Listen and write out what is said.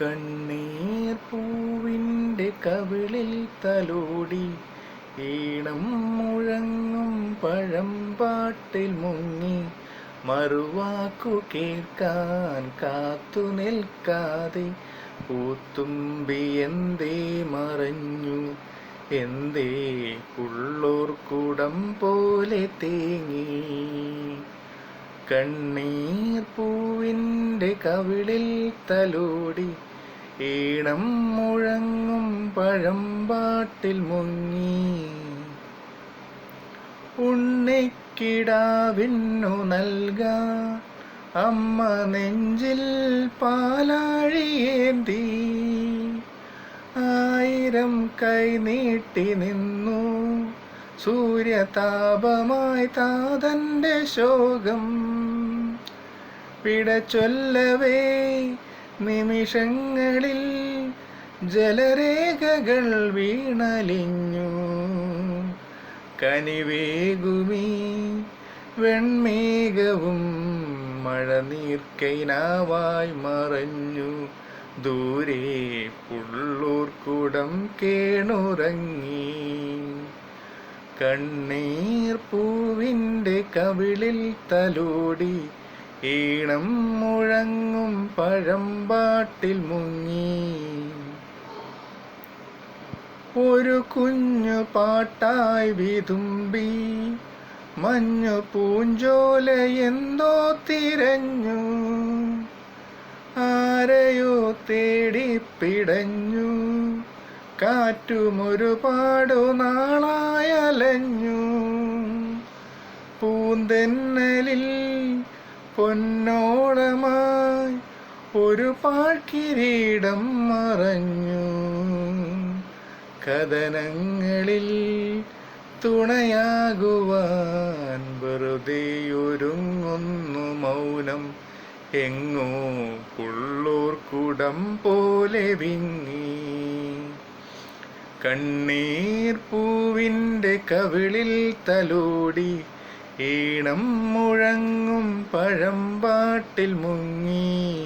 കണ്ണീർ പൂവിന്റെ കവിളിൽ തലോടി ഈണം മുഴങ്ങും പഴം പാട്ടിൽ മുങ്ങി മറുവാക്കു കേൾക്കാൻ കാത്തു നിൽക്കാതെ പൂത്തുമ്പി എന്തേ മറഞ്ഞു എന്തേ ഉള്ളൂർ കുടം പോലെ തേങ്ങി. കണ്ണീർ പൂവിന്റെ കവിളിൽ തലോടി ഈണം മുഴങ്ങും പഴമ്പാട്ടിൽ മുങ്ങി. ഉണ്ണിക്കിടാവിന്നു നൽക അമ്മ നെഞ്ചിൽ പാലാഴിയേന്തി. ആയിരം കൈ നീട്ടി നിന്നു സൂര്യതാപമായി താതന്റെ ശോകം. പിടച്ചൊല്ലവേ നിമിഷങ്ങളിൽ ജലരേഖകൾ വീണലിഞ്ഞു. കനിവേകുമീ വെൺമേഘവും മഴനീർക്കൈനാവായി മറഞ്ഞു. ദൂരെ പുള്ളൂർക്കുടം കേണുറങ്ങി. കണ്ണീർ പൂവിന്റെ കവിളിൽ തലോടി ഈണം മുഴങ്ങും പഴമ്പാട്ടിൽ മുങ്ങി. ഒരു കുഞ്ഞു പാട്ടായി വിതുമ്പി മഞ്ഞു പൂഞ്ചോല എന്തോ തിരഞ്ഞു. ആരെയോ തേടി പിടഞ്ഞു. കാറ്റുമൊരുപാടു നാളായലഞ്ഞു. പൂന്തെന്നലിൽ പൊന്നോളമായി ഒരു പാഴ്കിരീടം മറഞ്ഞു. കഥനങ്ങളിൽ തുണയാകുവാൻ വെറുതെയൊരുങ്ങുന്നു മൗനം. എങ്ങോ ഉള്ളോർക്കുടം പോലെ വിങ്ങി കണ്ണീർ പൂവിന്റെ കവിളിൽ തലോടി ഈണം മുഴങ്ങും പഴമ്പാട്ടിൽ മുങ്ങി.